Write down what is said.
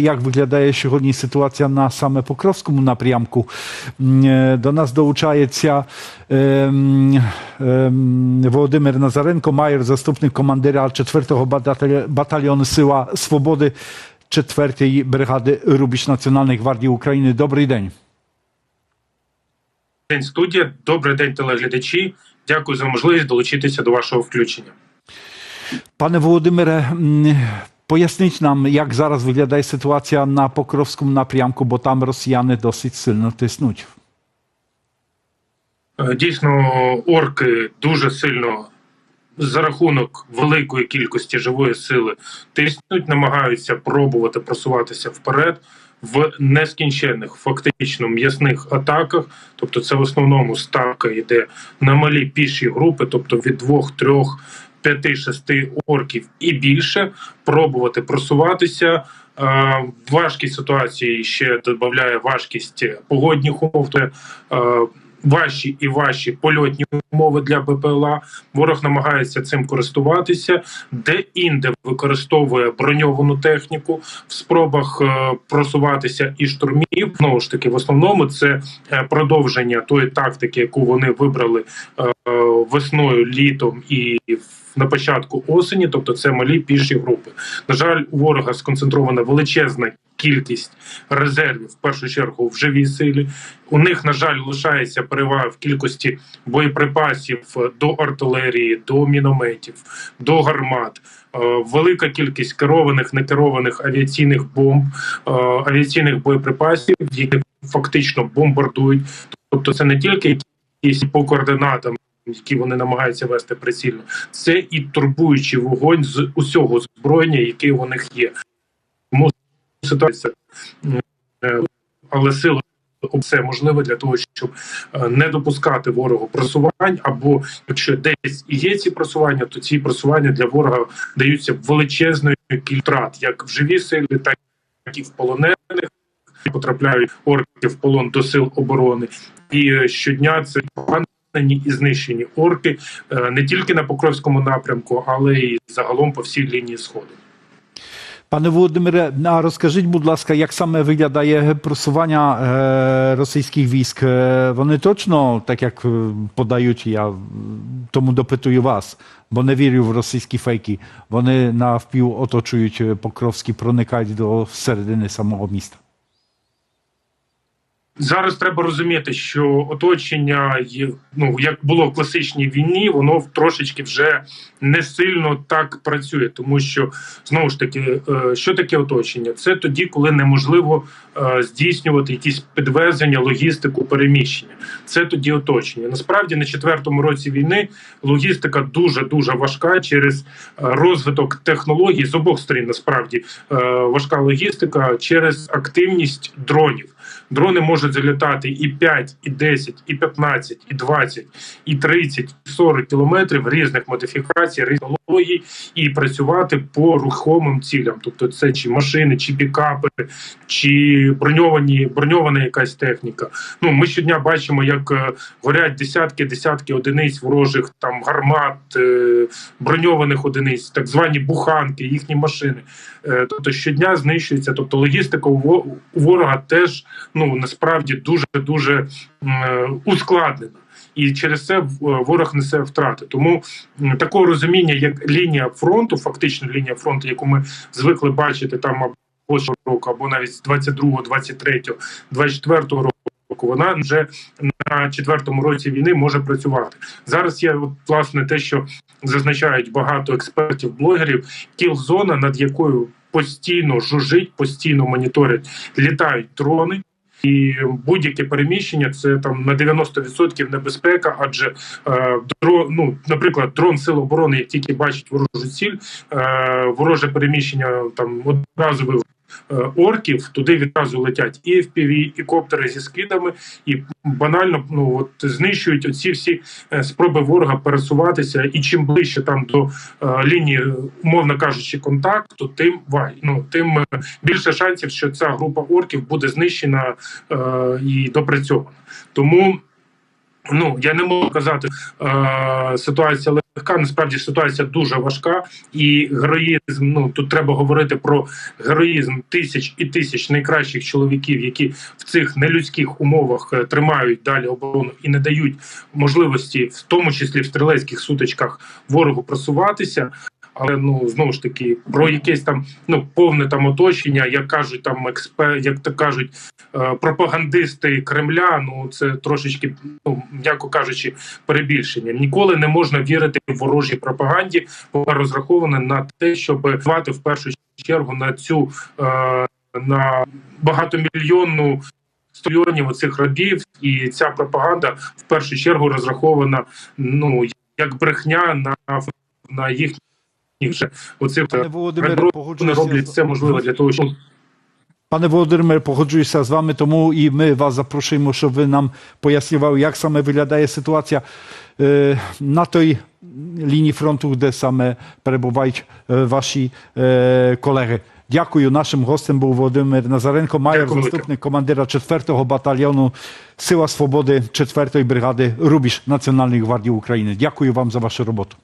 Як виглядає сьогодні ситуація на саме Покровському напрямку? До нас долучається ем, ем, Володимир Назаренко, майор, заступник командира 4-го батальйону, батальйону Сила Свободи 4-ї бригади Рубіж Національної гвардії України. Добрий день. День студія. Добрий день, телеглядачі. Дякую за можливість долучитися до вашого включення. Пане Володимире, pojaśnić нам, як зараз виглядає ситуація на покровському напрямку, бо там росіяни досить сильно тиснуть. Е, дійсно, орки дуже сильно за рахунок великої кількості живої сили тиснуть, намагаються пробувати просуватися вперед в нескінченних, фактично м'ясних атаках. Тобто, це в основному ставка йде на малі піші групи, тобто від двох-трьох 5-6 орків і більше, пробувати просуватися. В важкій ситуації ще додає важкість погодних умов. Е, е, і важчі польотні умови для БПЛА. Ворог намагається цим користуватися, де інде використовує броньовану техніку в спробах е, просуватися і штурмів. Знову ж таки, в основному це е, продовження тої тактики, яку вони вибрали е, весною, літом і в- на початку осені, тобто це малі піші групи. На жаль, у ворога сконцентрована величезна кількість резервів, в першу чергу в живій силі. У них, на жаль, лишається перевага в кількості боєприпасів до артилерії, до мінометів, до гармат. Е, Велика кількість керованих, некерованих авіаційних бомб, е, авіаційних боєприпасів, які фактично бомбардують. Тобто, це не тільки якісь по координатам, які вони намагаються вести прицільно, це і турбуючий вогонь з усього зброєння, яке у них є. Тому ситуація, е, але сили все можливе для того, щоб е, не допускати ворогу просувань, або якщо десь і є ці просування, то ці просування для ворога даються величезною втрат, як в живій силі, так і в полонених. Потрапляють орки в полон до сил оборони, і е, щодня це поранені і знищені орки не тільки на Покровському напрямку, але й загалом по всій лінії сходу. Пане Володимире, а розкажіть, будь ласка, як саме виглядає просування е, російських військ? Е, Вони точно, так як е, подають, я тому допитую вас, бо не вірю в російські фейки. Вони навпів оточують Покровський, проникають до середини самого міста. Зараз треба розуміти, що оточення ну як було в класичній війні, воно трошечки вже не сильно так працює, тому що знову ж таки, е, що таке оточення? Це тоді, коли неможливо е, здійснювати якісь підвезення, логістику, переміщення. Це тоді оточення. Насправді на четвертому році війни логістика дуже дуже важка через е, розвиток технологій з обох сторін. Насправді важка логістика через активність дронів. Дрони можуть залітати і 5, і 10, і 15, і 20, і 30, і 40 кілометрів різних модифікацій, різних технологій, і працювати по рухомим цілям. Тобто, це чи машини, чи пікапи, чи броньовані броньована якась техніка. Ну ми щодня бачимо, як е, горять десятки, десятки одиниць ворожих там гармат, е, броньованих одиниць, так звані буханки, їхні машини. Е, Тобто щодня знищується. Тобто логістика у ворога теж ну насправді дуже дуже ускладнена. І через це ворог несе втрати. Тому такого розуміння, як лінія фронту, фактично лінія фронту, яку ми звикли бачити там або року, або навіть з 22, 23, 24 року. Вона вже на четвертому році війни може працювати зараз. Є от, власне те, що зазначають багато експертів, блогерів, кіл-зона, над якою постійно жужить, постійно моніторять, літають дрони. І будь-яке переміщення це там на 90% небезпека, адже е, дрон, ну, наприклад, дрон сил оборони, як тільки бачить ворожу ціль, е, вороже переміщення там одразу орків, туди відразу летять і FPV, і коптери зі скидами, і банально ну от знищують оці всі е, спроби ворога пересуватися. І чим ближче там до е, лінії, умовно кажучи, контакту, тим вай, ну тим е, більше шансів, що ця група орків буде знищена е, і допрацьована. Тому Ну я не можу казати, е, ситуація легка. Насправді ситуація дуже важка, і героїзм. Ну тут треба говорити про героїзм тисяч і тисяч найкращих чоловіків, які в цих нелюдських умовах е, тримають далі оборону і не дають можливості, в тому числі в стрілецьких сутичках, ворогу просуватися. Але ну знову ж таки про якесь там ну повне там оточення, як кажуть там експе, як то кажуть, е, пропагандисти Кремля. Ну це трошечки, ну м'яко кажучи, перебільшення. Ніколи не можна вірити в ворожій пропаганді, вона розрахована на те, щоб впливати в першу чергу на цю е, на багатомільйонну стадіонів оцих рабів, і ця пропаганда в першу чергу розрахована ну як брехня на, на їхніх же оцих Пане Володимире, вони погоджуюся роблять з- все можливе для того, щоб Пане Володимире, погоджуюся з вами, тому і ми вас запрошуємо, щоб ви нам пояснювали, як саме виглядає ситуація е, на той лінії фронту, де саме перебувають е, ваші е, колеги. Дякую. Нашим гостем був Володимир Назаренко, майор, Дякую велике. заступник командира 4-го батальйону Сила Свободи 4-ї бригади Рубіж Національної гвардії України. Дякую вам за вашу роботу.